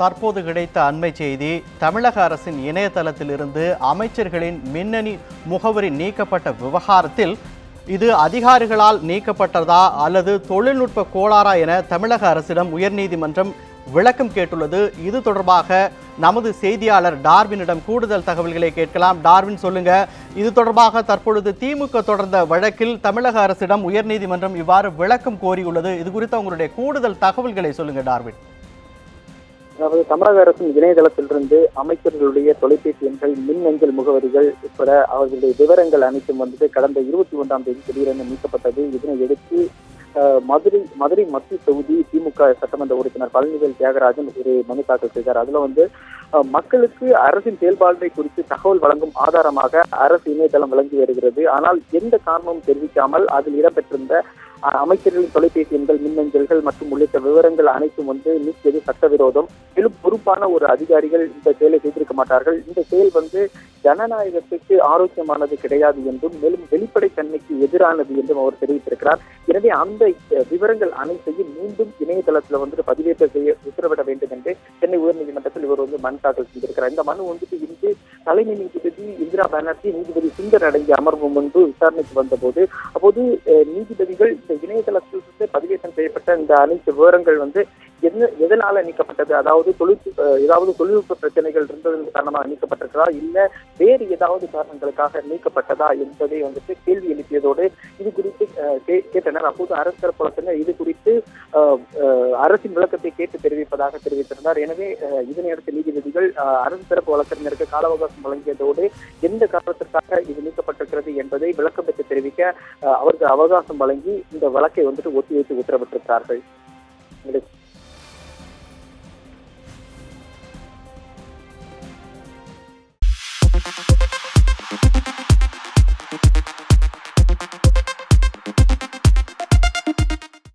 தற்போது கிடைத்த அண்மை செய்தி தமிழக அரசின் இணையதளத்திலிருந்து அமைச்சர்களின் மின்னணி முகவரி நீக்கப்பட்ட விவகாரத்தில் இது அதிகாரிகளால் நீக்கப்பட்டதா அல்லது தொழில்நுட்ப கோளாறா என தமிழக அரசிடம் உயர்நீதிமன்றம் விளக்கம் கேட்டுள்ளது. இது தொடர்பாக நமது செய்தியாளர் டார்வினிடம் கூடுதல் தகவல்களை கேட்கலாம். டார்வின் சொல்லுங்க. இது தொடர்பாக தற்பொழுது திமுக தொடர்ந்த வழக்கில் தமிழக அரசிடம் உயர்நீதிமன்றம் இவ்வாறு விளக்கம் கோரியுள்ளது. இது குறித்த உங்களுடைய கூடுதல் தகவல்களை சொல்லுங்க டார்வின். அதாவது தமிழக அரசின் இணையதளத்திலிருந்து அமைச்சர்களுடைய தொலைபேசி எண்கள் மின்னஞ்சல் முகவரிகள் உட்பட அவர்களுடைய விவரங்கள் அனைத்தும் வந்து கடந்த இருபத்தி ஒன்றாம் தேதி திடீரென நீக்கப்பட்டது. இதனை எடுத்து மதுரை மதுரை மத்திய தொகுதி திமுக சட்டமன்ற உறுப்பினர் பழனிவேல் தியாகராஜன் ஒரு மனு தாக்கல் செய்தார். அதுல வந்து மக்களுக்கு அரசின் செயல்பாடுகளை குறித்து தகவல் வழங்கும் ஆதாரமாக அரசு இணையதளம் வழங்கி வருகிறது. ஆனால் எந்த காரணமும் தெரிவிக்காமல் அதில் இடம்பெற்றிருந்த அமைச்சர்களின் தொலைபேசி எண்கள் மின்னஞ்சல்கள் மற்றும் உள்ளிட்ட விவரங்கள் அனைத்தும் வந்து நீக்கியது சட்டவிரோதம். மேலும் பொறுப்பான ஒரு அதிகாரிகள் இந்த செயலை செய்திருக்க மாட்டார்கள். இந்த செயல் வந்து ஜனநாயகத்துக்கு ஆரோக்கியமானது கிடையாது என்றும் மேலும் வெளிப்படைத்தன்மைக்கு எதிரானது என்றும் அவர் தெரிவித்திருக்கிறார். எனவே அந்த விவரங்கள் அனைத்தையும் மீண்டும் இணையதளத்துல வந்து பதிவேற்ற செய்ய உத்தரவிட வேண்டும் என்று சென்னை உயர்நீதிமன்றத்தில் இவர் வந்து மனு தாக்கல் செய்திருக்கிறார் இந்த மனு வந்துட்டு இன்று தலைமை நீதிபதி இந்திரா பானர்ஜி நீதிபதி சுந்தர் அடங்கிய அமர்வு முன்பு விசாரணைக்கு வந்தபோது அப்போது அஹ், நீதிபதிகள் இந்த இணையதளத்தில் பதிவேற்றம் செய்யப்பட்ட இந்த அனைத்து விவரங்கள் வந்து என்ன எதனால நீக்கப்பட்டது? அதாவது தொழில் ஏதாவது தொழில்நுட்ப பிரச்சனைகள் இருந்ததன் காரணமாக நீக்கப்பட்டிருக்கிறதா? இல்ல வேறு ஏதாவது காரணங்களுக்காக நீக்கப்பட்டதா என்பதை வந்துட்டு கேள்வி எழுப்பியதோடு இது குறித்து கே- கேட்டனர். அப்போது அரசு தரப்பு இது குறித்து அரசின் விளக்கத்தை கேட்டு தெரிவிப்பதாக தெரிவித்திருந்தார். எனவே அஹ், இதனை நீதிபதிகள் அஹ், அரசு தரப்பு வழக்கறிஞருக்கு கால அவகாசம் வழங்கியதோடு எந்த காரணத்திற்காக இது நீக்கப்பட்டிருக்கிறது என்பதை விளக்கம் பெற்று தெரிவிக்க அஹ், அவருக்கு அவகாசம் வழங்கி இந்த வழக்கை வந்துட்டு ஒத்திவைத்து உத்தரவிட்டிருக்கிறார்கள்.